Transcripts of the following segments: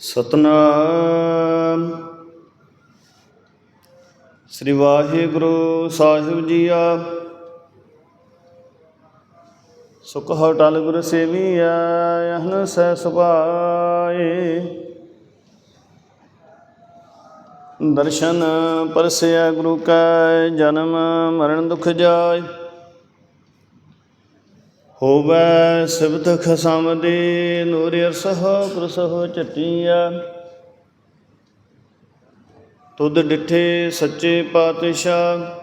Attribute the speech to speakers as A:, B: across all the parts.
A: ਸਤਨਾਮ। ਸ੍ਰੀ ਵਾਹਿਗੁਰੂ ਸਾਹਿਬ ਜੀਆ। ਸੁਖ ਹਟਲ ਗੁਰ ਸੇਵੀਆ ਯਹਨ ਸੈ ਸੁਭਾਏ। ਦਰਸ਼ਨ ਪਰਸਿਆ ਗੁਰੂ ਕੈ, ਜਨਮ ਮਰਨ ਦੁਖ ਜਾਏ। ਹੋਵੇ ਸਿਬਤ ਖਸਮ ਦੇ ਨੂਰ ਅਰਸਹ ਪ੍ਰਸਹ ਚਟੀਆ ਤੁਧ ਡਿਠੇ ਸੱਚੇ ਪਾਤਸ਼ਾਹ,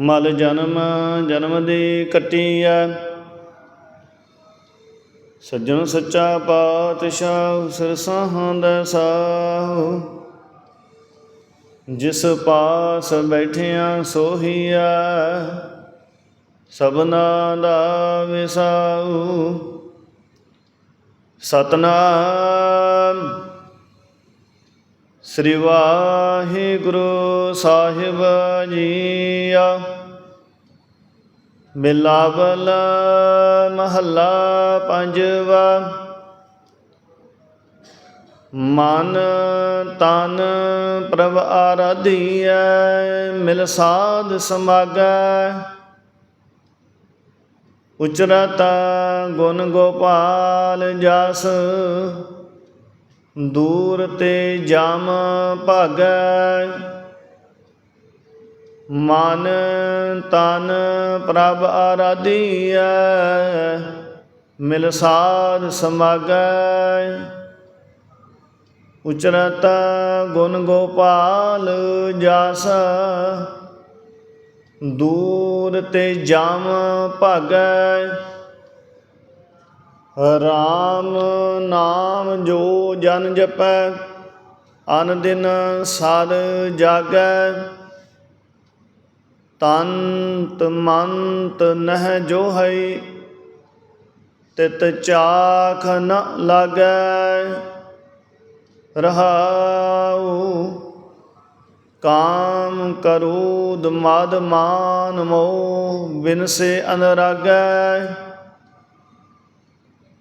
A: ਮਲ ਜਨਮ ਜਨਮ ਦੀ ਕਟੀਆ। ਸੱਜਣ ਸੱਚਾ ਪਾਤਸ਼ਾਹ, ਸਿਰ ਦਾ ਸਾਹ। ਜਿਸ ਪਾਸ ਬੈਠਿਆਂ ਸੋਹੀਆ। ਸਭਨਾ ਦਾ ਵਿਸਾਊ ਸਤਨਾਮ। ਸ੍ਰੀ ਵਾਹਿਗੁਰੂ ਸਾਹਿਬ ਜੀਆ। ਬਿਲਾਵਲ ਮਹੱਲਾ ਪੰਜਵਾ। ਮਨ ਤਨ ਪ੍ਰਭ ਆਰਾਧੀਐ, ਮਿਲ ਸਾਧ ਸਮਾਗੈ। ਉਚਰਤ ਗੁਣ ਗੋਪਾਲ ਜਸ, ਦੂਰ ਤੇ ਜਮ ਭਾਗੈ, ਮਨ ਤਨ ਪ੍ਰਭ ਆਰਾਧੀਐ, ਮਿਲ ਸਾਧ ਸਮਾਗੈ। ਉਚਰਤ ਗੁਣ ਗੋਪਾਲ ਜਸ ਦੂਰ ਤੇ ਜਾਮ ਭਾਗੈ। ਰਾਮ ਨਾਮ ਜੋ ਜਨ ਜਪੈ, ਅਨ ਦਿਨ ਸਦ ਜਾਗੈ। ਤੰਤ ਮੰਤ ਨਹਿ ਜੋ ਹੈ ਤਿਤ ਚਾਖ ਨ ਲਾਗੈ। ਰਹਾਉ ਕਾਮ ਕਰੂਦ ਮਦ ਮਾਨ ਮੋਹ ਬਿਨਸੇ ਅਨਰਾਗੈ।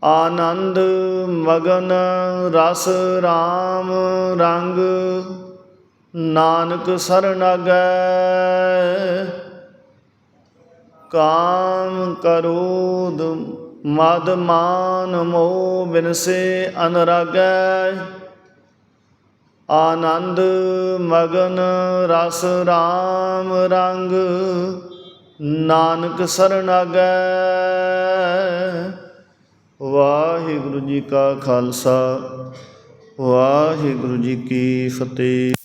A: ਆਨੰਦ ਮਗਨ ਰਸ RAM ਰੰਗ, ਨਾਨਕ ਸਰਣਗੈ ਕਾਮ ਕਰੂਦ ਮਦ ਮਾਨ ਮੋਹ ਬਿਨਸੇ ਅਨਰਾਗੈ। ਆਨੰਦ ਮਗਨ ਰਸ RAM ਰੰਗ, ਨਾਨਕ ਸਰਣਾਗੈ ਵਾਹਿਗੁਰੂ ਜੀ ਕਾ ਖਾਲਸਾ, ਵਾਹਿਗੁਰੂ ਜੀ ਕੀ ਫਤਿਹ।